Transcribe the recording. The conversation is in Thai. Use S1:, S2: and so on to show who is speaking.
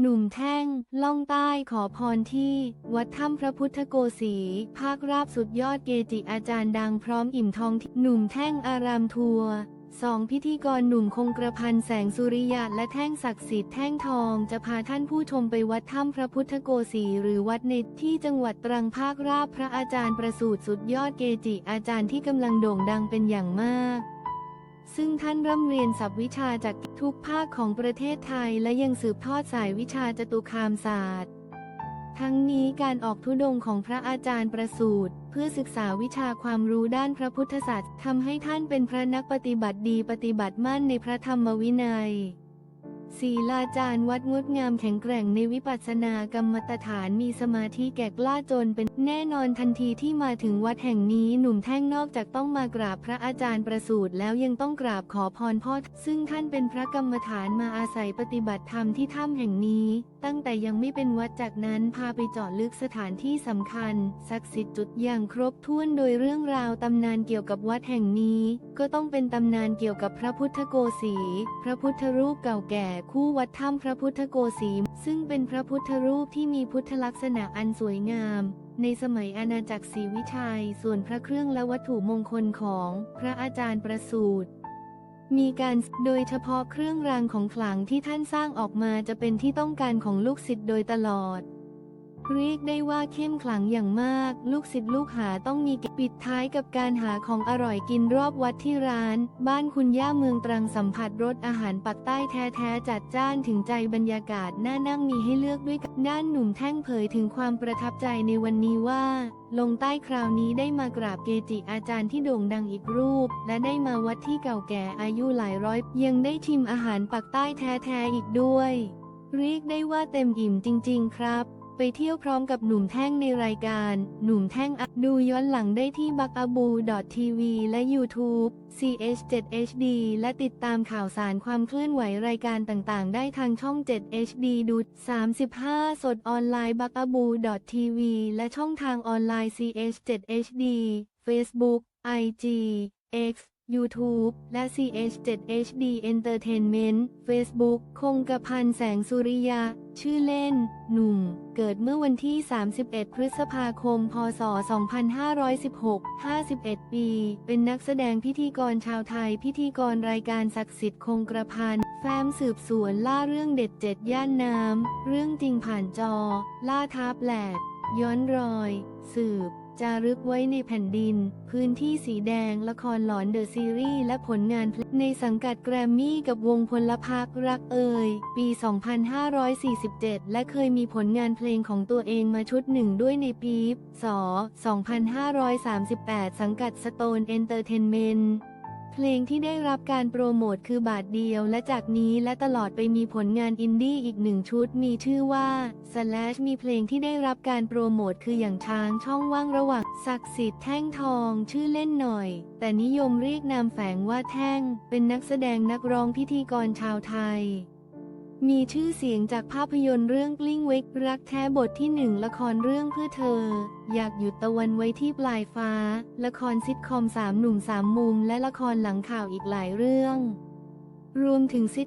S1: หนุ่มแท่ง ล่องใต้ขอพรที่ วัดถ้ำพระพุทธโกสีภาคราบสุดยอดเกจิอาจารย์ดังพร้อมอิ่มทองที่หนุ่มแท่งอารามทัวร์สองพิธีกรหนุ่มคงกระพันแสงสุริยะและแท่งศักดิ์สิทธิ์แท่งทองจะพาท่านผู้ชมไปวัดถ้ำพระพุทธโกสีหรือวัดในที่จังหวัดตรังภาคราบพระอาจารย์ประสูติสุดยอดเกจิอาจารย์ที่กำลังโด่งดังเป็นอย่างมาก ซึ่งท่านร่ำเรียนศัพท์วิชาจากทุกภาคของประเทศไทยและยังสืบทอดสายวิชาจตุคามศาสตร์ ทั้งนี้การออกธุดงของพระอาจารย์ประสูตรเพื่อศึกษาวิชาความรู้ด้านพระพุทธศาสตร์ทำให้ท่านเป็นพระนักปฏิบัติดีปฏิบัติมั่นในพระธรรมวินัย ศีลาจารย์วัดงดงามแข็งแกร่งในวิปัสสนากรรมตฐานมีสมาธิแก่กล้าจนเป็นแน่นอนทันทีที่มาถึงวัดแห่งนี้หนุ่มแท่งนอกจากต้องมากราบพระอาจารย์ประสูติแล้วยังต้องกราบขอพรพ่อซึ่งท่านเป็นพระกรรมฐานมาอาศัยปฏิบัติธรรมที่ถ้ำแห่งนี้ ตั้งแต่ยังไม่เป็นวัดจากนั้นพาไปเจาะลึกสถานที่สำคัญ ศักดิ์สิทธิ์จุดอย่างครบถ้วนโดยเรื่องราวตำนานเกี่ยวกับวัดแห่งนี้ ก็ต้องเป็นตำนานเกี่ยวกับพระพุทธโกสีพระพุทธรูปเก่าแก่คู่วัดถ้ำพระพุทธโกสีซึ่งเป็นพระพุทธรูปที่มีพุทธลักษณะอันสวยงามในสมัยอาณาจักรศรีวิชัย ส่วนพระเครื่องและวัตถุมงคลของพระอาจารย์ประสูติ มีการโดยเฉพาะเครื่องรางของขลังที่ท่านสร้างออกมาจะเป็นที่ต้องการของลูกศิษย์โดยตลอด เรียกได้ว่าเข้มขลังอย่างมาก ลูกศิษย์ลูกหาต้องมีปิดท้ายกับการหาของอร่อยกินรอบวัดที่ร้าน บ้านคุณย่าเมืองตรังสัมผัสรสอาหารปักใต้แท้ๆจัดจ้านถึงใจบรรยากาศน่านั่งมีให้เลือกด้วยกันด้านหนุ่มแท่งเผยถึงความประทับใจในวันนี้ว่า ลงใต้คราวนี้ได้มากราบเกจิอาจารย์ที่โด่งดังอีกรูป และได้มาวัดที่เก่าแก่อายุหลายร้อย ยังได้ชิมอาหารปักใต้แท้ๆอีกด้วย เรียกได้ว่าเต็มอิ่มจริง ๆ ครับ ไปเที่ยวพร้อมกับหนุ่มแท่งในรายการ หนุ่มแท่งอัพดูย้อนหลังได้ที่บักอาบูดอททีวีและ YouTube CH7HD และติดตามข่าวสารความเคลื่อนไหวรายการต่างๆ ได้ทางช่อง 7HD ดูด35 สดออนไลน์บักอาบูดอททีวีและช่องทางออนไลน์ CH7HD Facebook IG X YouTube และ CH7HD Entertainment Facebook คงกระพันแสงสุริยา ชื่อเล่น หนุ่ม เกิดเมื่อวันที่ 31 พฤษภาคม พศ 2516 51 ปี เป็นนักแสดงพิธีกรชาวไทย พิธีกรรายการศักดิ์สิทธิ์คงกระพันแฟ้มสืบสวนล่าเรื่องเด็ดเจ็ดย่านน้ำ เรื่องจริงผ่านจอ ล่าท้าแปลก ย้อนรอย สืบ จารึกไว้ในแผ่นดิน พื้นที่สีแดง ละครหลอนเดอะซีรีส์และผลงานเพลงในสังกัดแกรมมี่กับวงพลพักรักเอ่ย ปี 2547 และเคยมีผลงานเพลงของตัวเองมาชุดหนึ่งด้วยในปีบศ2538 สังกัดสโตนเอนเตอร์เทนเมนต์ เพลงที่ได้รับการโปรโมทคือบาทเดียว และจากนี้และตลอดไปมีผลงานอินดี้อีกหนึ่งชุดมีชื่อว่า slash มีเพลงที่ได้รับการโปรโมทคืออย่างช้างช่องว่างระหว่างศักดิ์สิทธิ์แท่งทองชื่อเล่นหน่อย แต่นิยมเรียกนามแฝงว่าแท่ง เป็นนักแสดงนักร้องพิธีกรชาวไทย มีชื่อเสียงจากภาพยนตร์เรื่องกลิ้งเวกรักแท้บทที่หนึ่งละครเรื่องเพื่อเธอ อยากหยุดตะวันไว้ที่ปลายฟ้า ละครซิทคอมสามหนุ่มสามมุม และละครหลังข่าวอีกหลายเรื่อง รวมถึงซิท